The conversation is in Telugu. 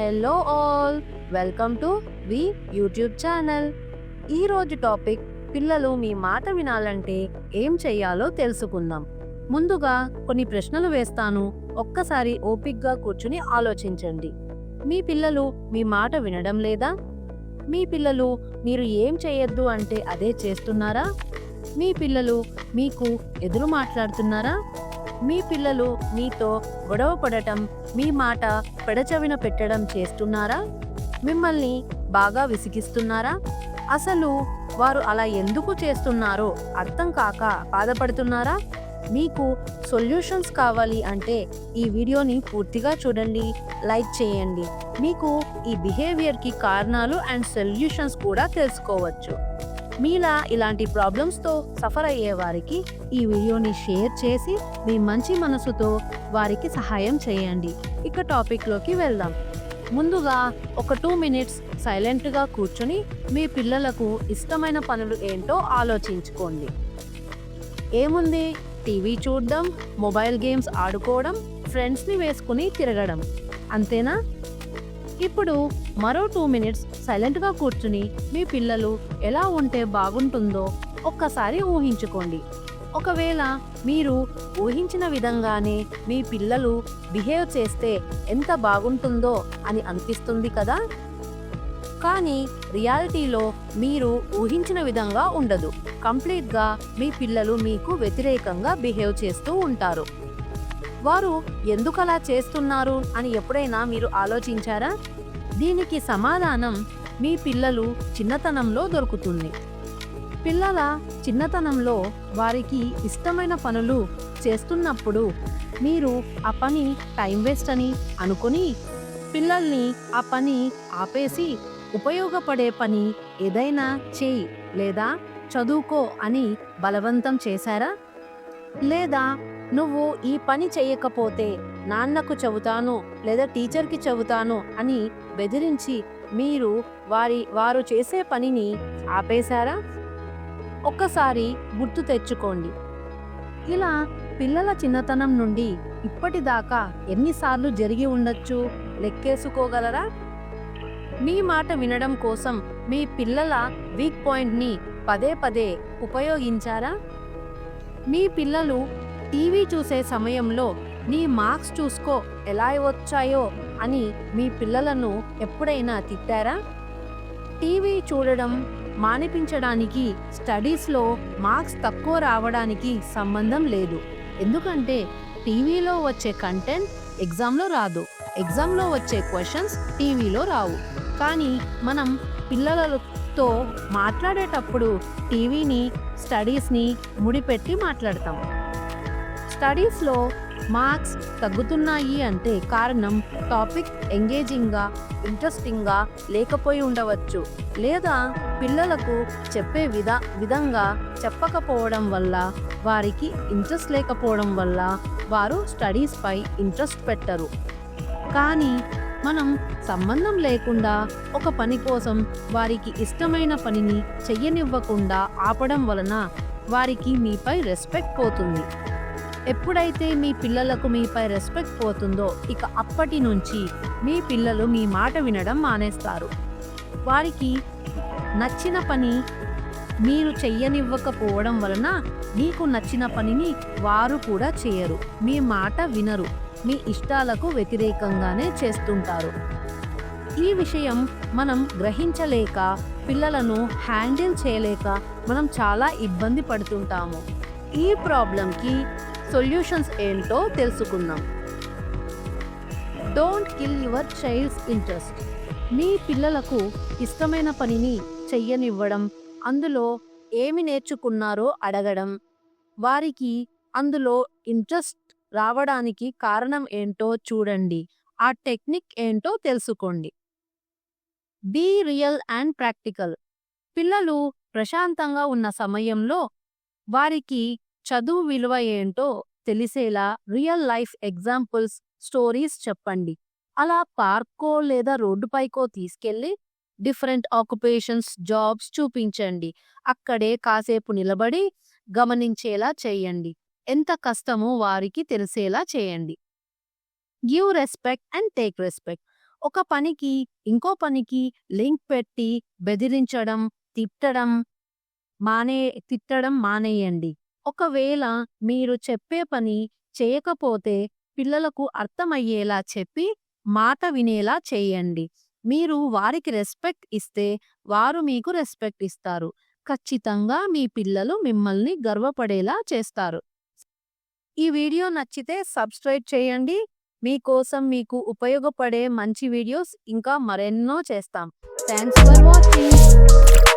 Hello all welcome to V YouTube channel ఈరోజు టాపిక్ పిల్లలు మీ మాట వినాలంటే ఏం చెయ్యాలో తెలుసుకుందాం. ముందుగా కొన్ని ప్రశ్నలు వేస్తాను. ఒక్కసారి ఓపిక్గా కూర్చుని ఆలోచించండి. మీ పిల్లలు మీ మాట వినడం లేదా? మీ పిల్లలు మీరు ఏం చేయొద్దు అంటే అదే చేస్తున్నారా? మీ పిల్లలు మీకు ఎదురు మాట్లాడుతున్నారా? మీ పిల్లలు మీతో గొడవ పడటం మీ మాట పెడచవిన పెట్టడం చేస్తున్నారా? మిమ్మల్ని బాగా విసిగిస్తున్నారా? అసలు వారు అలా ఎందుకు చేస్తున్నారో అర్థం కాక బాధపడుతున్నారా? మీకు సొల్యూషన్స్ కావాలి అంటే ఈ వీడియోని పూర్తిగా చూడండి లైక్ చేయండి. మీకు ఈ బిహేవియర్కి కారణాలు అండ్ సొల్యూషన్స్ కూడా తెలుసుకోవచ్చు. మీలా ఇలాంటి ప్రాబ్లమ్స్తో సఫర్ అయ్యే వారికి ఈ వీడియోని షేర్ చేసి మీ మంచి మనసుతో వారికి సహాయం చేయండి. ఇక టాపిక్లోకి వెళ్దాం. ముందుగా ఒక టూ మినిట్స్ సైలెంట్గా కూర్చొని మీ పిల్లలకు ఇష్టమైన పనులు ఏంటో ఆలోచించుకోండి. ఏముంది? టీవీ చూడడం మొబైల్ గేమ్స్ ఆడుకోవడం ఫ్రెండ్స్ని వేసుకుని తిరగడం. అంతేనా? ఇప్పుడు మరో టూ మినిట్స్ సైలెంట్గా కూర్చుని మీ పిల్లలు ఎలా ఉంటే బాగుంటుందో ఒక్కసారి ఊహించుకోండి. ఒకవేళ మీరు ఊహించిన విధంగానే మీ పిల్లలు బిహేవ్ చేస్తే ఎంత బాగుంటుందో అని అనిపిస్తుంది కదా? కానీ రియాలిటీలో మీరు ఊహించిన విధంగా ఉండదు. కంప్లీట్గా మీ పిల్లలు మీకు వ్యతిరేకంగా బిహేవ్ చేస్తూ ఉంటారు. వారు ఎందుకలా చేస్తున్నారు అని ఎప్పుడైనా మీరు ఆలోచించారా? దీనికి సమాధానం మీ పిల్లలు చిన్నతనంలో దొరుకుతుంది. పిల్లల చిన్నతనంలో వారికి ఇష్టమైన పనులు చేస్తున్నప్పుడు మీరు ఆ పని టైం వేస్ట్ అని అనుకుని పిల్లల్ని ఆ పని ఆపేసి ఉపయోగపడే పని ఏదైనా చేయి లేదా చదువుకో అని బలవంతం చేశారా? లేదా నువ్వు ఈ పని చేయకపోతే నాన్నకు చెబుతాను లేదా టీచర్కి చెబుతాను అని బెదిరించి మీరు వారి వారు చేసే పనిని ఆపేశారా? ఒక్కసారి గుర్తు తెచ్చుకోండి. ఇలా పిల్లల చిన్నతనం నుండి ఇప్పటిదాకా ఎన్నిసార్లు జరిగి ఉండొచ్చు? లెక్కేసుకోగలరా? మీ మాట వినడం కోసం మీ పిల్లల వీక్ పాయింట్ని పదే పదే ఉపయోగించారా? మీ పిల్లలు టీవీ చూసే సమయంలో నీ మార్క్స్ చూసుకో ఎలా వచ్చాయో అని మీ పిల్లలను ఎప్పుడైనా తిట్టారా? టీవీ చూడడం మానిపించడానికి స్టడీస్లో మార్క్స్ తక్కువ రావడానికి సంబంధం లేదు. ఎందుకంటే టీవీలో వచ్చే కంటెంట్ ఎగ్జామ్లో రాదు. ఎగ్జామ్లో వచ్చే క్వశ్చన్స్ టీవీలో రావు. కానీ మనం పిల్లలతో మాట్లాడేటప్పుడు టీవీని స్టడీస్ని ముడిపెట్టి మాట్లాడతాం. స్టడీస్లో మార్క్స్ తగ్గుతున్నాయి అంటే కారణం టాపిక్ ఎంగేజింగ్గా ఇంట్రెస్టింగ్గా లేకపోయి ఉండవచ్చు లేదా పిల్లలకు చెప్పే విధ విధంగా చెప్పకపోవడం వల్ల వారికి ఇంట్రెస్ట్ లేకపోవడం వల్ల వారు స్టడీస్పై ఇంట్రెస్ట్ పెట్టరు. కానీ మనం సంబంధం లేకుండా ఒక పని కోసం వారికి ఇష్టమైన పనిని చెయ్యనివ్వకుండా ఆపడం వలన వారికి మీపై రెస్పెక్ట్ పోతుంది. ఎప్పుడైతే మీ పిల్లలకు మీపై రెస్పెక్ట్ పోతుందో ఇక అప్పటి నుంచి మీ పిల్లలు మీ మాట వినడం మానేస్తారు. వారికి నచ్చిన పని మీరు చెయ్యనివ్వకపోవడం వలన మీకు నచ్చిన పనిని వారు కూడా చేయరు. మీ మాట వినరు. మీ ఇష్టాలకు వ్యతిరేకంగానే చేస్తుంటారు. ఈ విషయం మనం గ్రహించలేక పిల్లలను హ్యాండిల్ చేయలేక మనం చాలా ఇబ్బంది పడుతుంటాము. ఈ ప్రాబ్లంకి సొల్యూషన్స్ ఏంటో తెలుసుకుందాం. Don't kill your child's interest మీ పిల్లలకు ఇష్టమైన పనిని చెయ్యనివ్వడం అందులో ఏమి నేర్చుకున్నారో అడగడం వారికి అందులో ఇంట్రెస్ట్ రావడానికి కారణం ఏంటో చూడండి. ఆ టెక్నిక్ ఏంటో తెలుసుకోండి. బీ రియల్ అండ్ ప్రాక్టికల్ పిల్లలు ప్రశాంతంగా ఉన్న సమయంలో వారికి చదువు విలువ ఏంటో తెలిసేలా రియల్ లైఫ్ ఎగ్జాంపుల్స్ స్టోరీస్ చెప్పండి. అలా పార్కో లేదా రోడ్డుపైకో తీసుకెళ్ళి డిఫరెంట్ ఆక్యుపేషన్స్ జాబ్స్ చూపించండి. అక్కడే కాసేపు నిలబడి గమనించేలా చేయండి. ఎంత కష్టమో వారికి తెలిసేలా చేయండి. Give respect and take respect. ఒక పనికి ఇంకో పనికి లింక్ పెట్టి బెదిరించడం తిట్టడం మానే తిట్టడం మానేయండి. ఒకవేళ మీరు చెప్పే పని చేయకపోతే పిల్లలకు అర్థమయ్యేలా చెప్పి మాట వినేలా చేయండి. మీరు వారికి రెస్పెక్ట్ ఇస్తే వారు మీకు రెస్పెక్ట్ ఇస్తారు. ఖచ్చితంగా మీ పిల్లలు మిమ్మల్ని గర్వపడేలా చేస్తారు. ఈ వీడియో నచ్చితే సబ్స్క్రైబ్ చేయండి. మీకోసం మీకు ఉపయోగపడే మంచి వీడియోస్ ఇంకా మరెన్నో చేస్తాం. Thanks for watching.